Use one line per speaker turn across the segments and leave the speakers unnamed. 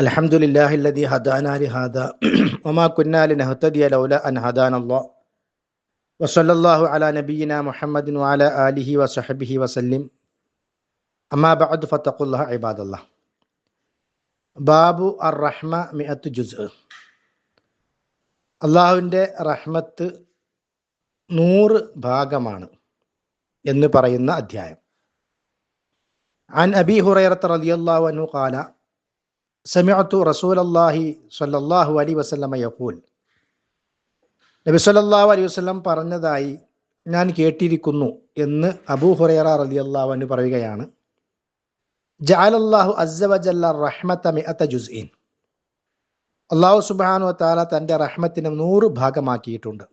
الحمد لله الذي هدانا لهذا وما كنا لنهتدي لولا ان هدانا الله وصلى الله على نبينا محمد وعلى اله وصحبه وسلم اما بعد فاتقوا الله عباد الله باب الرحمه റഹ്മ جزء ജുസ് അള്ളാഹുവിന്റെ റഹ്മത്ത് നൂറ് ഭാഗമാണ് എന്ന് പറയുന്ന അധ്യായം അൻ أبي هريرة رضي الله عنه സമിഅത്തു റസൂലല്ലാഹി സല്ലല്ലാഹു അലൈ വസല്ലമ യഖൂൽ നബി സല്ലല്ലാഹു അലൈഹി വസല്ലം പറഞ്ഞതായി ഞാൻ കേട്ടിരിക്കുന്നു എന്ന് അബൂ ഹുറൈറ റളിയല്ലാഹു അൻഹു പറയുകയാണ്. ജഅലല്ലാഹു അസ്സവജല്ല റഹ്മത മിഅത ജുസ്ഇൻ. അള്ളാഹു സുബ്ഹാനു വതആല തന്റെ റഹ്മത്തിനെ നൂറ് ഭാഗമാക്കിയിട്ടുണ്ട്.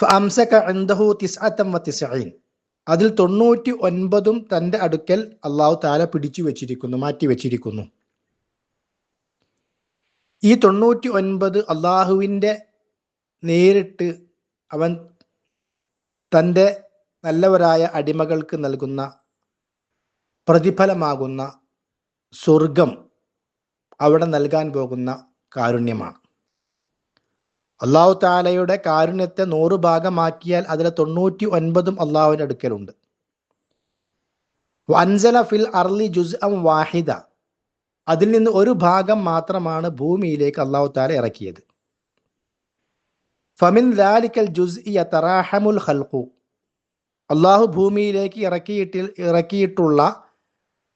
ഫഅംസക ഇൻദഹു തിസ്അതം വതിസ്ഈൻ അതിൽ തൊണ്ണൂറ്റി ഒൻപതും തന്റെ അടുക്കൽ അള്ളാഹു താല പിടിച്ചു വെച്ചിരിക്കുന്നു മാറ്റി വെച്ചിരിക്കുന്നു. ഈ തൊണ്ണൂറ്റി ഒൻപത് അള്ളാഹുവിന്റെ നേരിട്ട് അവൻ തന്റെ നല്ലവരായ അടിമകൾക്ക് നൽകുന്ന പ്രതിഫലമാകുന്ന സ്വർഗം അവിടെ നൽകാൻ പോകുന്ന കാരുണ്യമാണ്. അള്ളാഹു താലയുടെ കാരുണ്യത്തെ നൂറ് ഭാഗമാക്കിയാൽ അതിലെ തൊണ്ണൂറ്റി ഒൻപതും അള്ളാഹുവിന്റെ അടുക്കലുണ്ട്. വൻസല ഫിൽ അർലി വാഹിദ. അതിൽ നിന്ന് ഒരു ഭാഗം മാത്രമാണ് ഭൂമിയിലേക്ക് അള്ളാഹു താല ഇറക്കിയത്. ഫമിൻ ലാലിക്കൽ ജുസ് ഹൽഖു അള്ളാഹു ഭൂമിയിലേക്ക് ഇറക്കിയിട്ട് ഇറക്കിയിട്ടുള്ള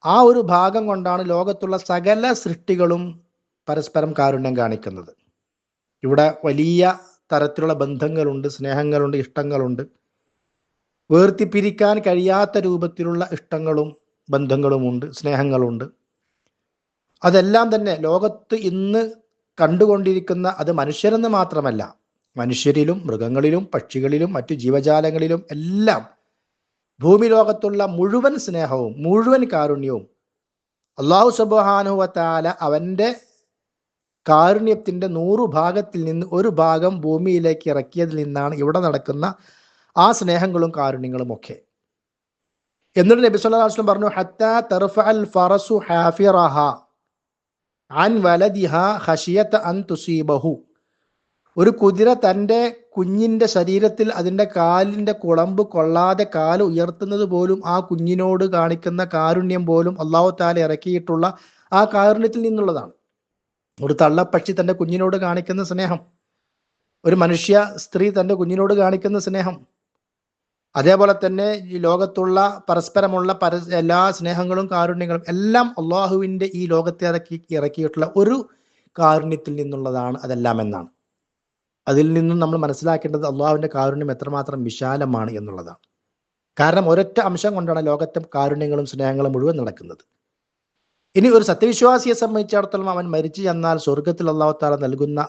ആ ഒരു ഭാഗം കൊണ്ടാണ് ലോകത്തുള്ള സകല സൃഷ്ടികളും പരസ്പരം കാരുണ്യം കാണിക്കുന്നത്. ഇവിടെ വലിയ തരത്തിലുള്ള ബന്ധങ്ങളുണ്ട് സ്നേഹങ്ങളുണ്ട് ഇഷ്ടങ്ങളുണ്ട്. വേർതിപ്പിരിക്കാൻ കഴിയാത്ത രൂപത്തിലുള്ള ഇഷ്ടങ്ങളും ബന്ധങ്ങളുമുണ്ട് സ്നേഹങ്ങളുണ്ട്. അതെല്ലാം തന്നെ ലോകത്ത് ഇന്ന് കണ്ടുകൊണ്ടിരിക്കുന്ന അത് മനുഷ്യരെന്ന് മാത്രമല്ല മനുഷ്യരിലും മൃഗങ്ങളിലും പക്ഷികളിലും മറ്റു ജീവജാലങ്ങളിലും എല്ലാം ഭൂമി ലോകത്തുള്ള മുഴുവൻ സ്നേഹവും മുഴുവൻ കാരുണ്യവും അള്ളാഹു സുബാനുവത്താല അവന്റെ കാരുണ്യത്തിന്റെ നൂറു ഭാഗത്തിൽ നിന്ന് ഒരു ഭാഗം ഭൂമിയിലേക്ക് ഇറക്കിയതിൽ നിന്നാണ് ഇവിടെ നടക്കുന്ന ആ സ്നേഹങ്ങളും കാരുണ്യങ്ങളും ഒക്കെ. എന്നിട്ട് നബി സല്ലല്ലാഹു അലൈഹി പറഞ്ഞു ഹത്താ ഫറസു ഹാഫിറഹ അൻ ഖശിയത അൻ തുസീബഹു. ഒരു കുതിര തന്റെ കുഞ്ഞിന്റെ ശരീരത്തിൽ അതിന്റെ കാലിന്റെ കുളമ്പ് കൊള്ളാതെ കാൽ ഉയർത്തുന്നത് പോലും ആ കുഞ്ഞിനോട് കാണിക്കുന്ന കാരുണ്യം പോലും അള്ളാഹു താല ഇറക്കിയിട്ടുള്ള ആ കാരുണ്യത്തിൽ നിന്നുള്ളതാണ്. ഒരു തള്ളപ്പക്ഷി തന്റെ കുഞ്ഞിനോട് കാണിക്കുന്ന സ്നേഹം. ഒരു മനുഷ്യ സ്ത്രീ തന്റെ കുഞ്ഞിനോട് കാണിക്കുന്ന സ്നേഹം. അതേപോലെ തന്നെ ഈ ലോകത്തുള്ള പരസ്പരമുള്ള പര എല്ലാ സ്നേഹങ്ങളും കാരുണ്യങ്ങളും എല്ലാം അള്ളാഹുവിന്റെ ഈ ലോകത്തെ ഇറക്കി ഇറക്കിയിട്ടുള്ള ഒരു കാരുണ്യത്തിൽ നിന്നുള്ളതാണ് അതെല്ലാം എന്നാണ്. അതിൽ നിന്നും നമ്മൾ മനസ്സിലാക്കേണ്ടത് അള്ളാഹുവിന്റെ കാരുണ്യം എത്രമാത്രം വിശാലമാണ് എന്നുള്ളതാണ്. കാരണം ഒരൊറ്റ അംശം കൊണ്ടാണ് ലോകത്തെ കാരുണ്യങ്ങളും സ്നേഹങ്ങളും മുഴുവൻ നടക്കുന്നത്. ഇനി ഒരു സത്യവിശ്വാസിയെ സംബന്ധിച്ചിടത്തോളം അവൻ മരിച്ചു ചെന്നാൽ സ്വർഗത്തിൽ അള്ളാഹുത്താല നൽകുന്ന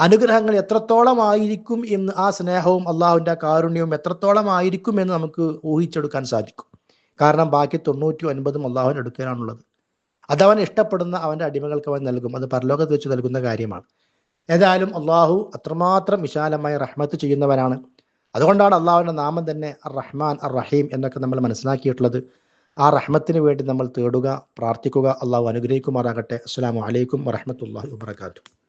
അനുഗ്രഹങ്ങൾ എത്രത്തോളം ആയിരിക്കും എന്ന് ആ സ്നേഹവും അള്ളാഹുവിന്റെ കാരുണ്യവും എത്രത്തോളം ആയിരിക്കും എന്ന് നമുക്ക് ഊഹിച്ചെടുക്കാൻ സാധിക്കും. കാരണം ബാക്കി തൊണ്ണൂറ്റി ഒൻപതും അള്ളാഹുവിന് എടുക്കാനാണുള്ളത് അതവൻ ഇഷ്ടപ്പെടുന്ന അവന്റെ അടിമകൾക്ക് അവൻ നൽകും. അത് പരലോകത്ത് വെച്ച് നൽകുന്ന കാര്യമാണ്. ഏതായാലും അള്ളാഹു അത്രമാത്രം വിശാലമായ റഹ്മത്ത് ചെയ്യുന്നവനാണ്. അതുകൊണ്ടാണ് അള്ളാഹുവിന്റെ നാമം തന്നെ അർ റഹ്മാൻ അർ റഹീം എന്നൊക്കെ നമ്മൾ മനസ്സിലാക്കിയിട്ടുള്ളത്. ആ റഹ്മത്തിന് വേണ്ടി നമ്മൾ തേടുക പ്രാർത്ഥിക്കുക. അള്ളാഹു അനുഗ്രഹിക്കുമാറാകട്ടെ. അസ്സാം വലൈക്കും വറഹമത്തല്ലാഹി വാബർക്കാത്തു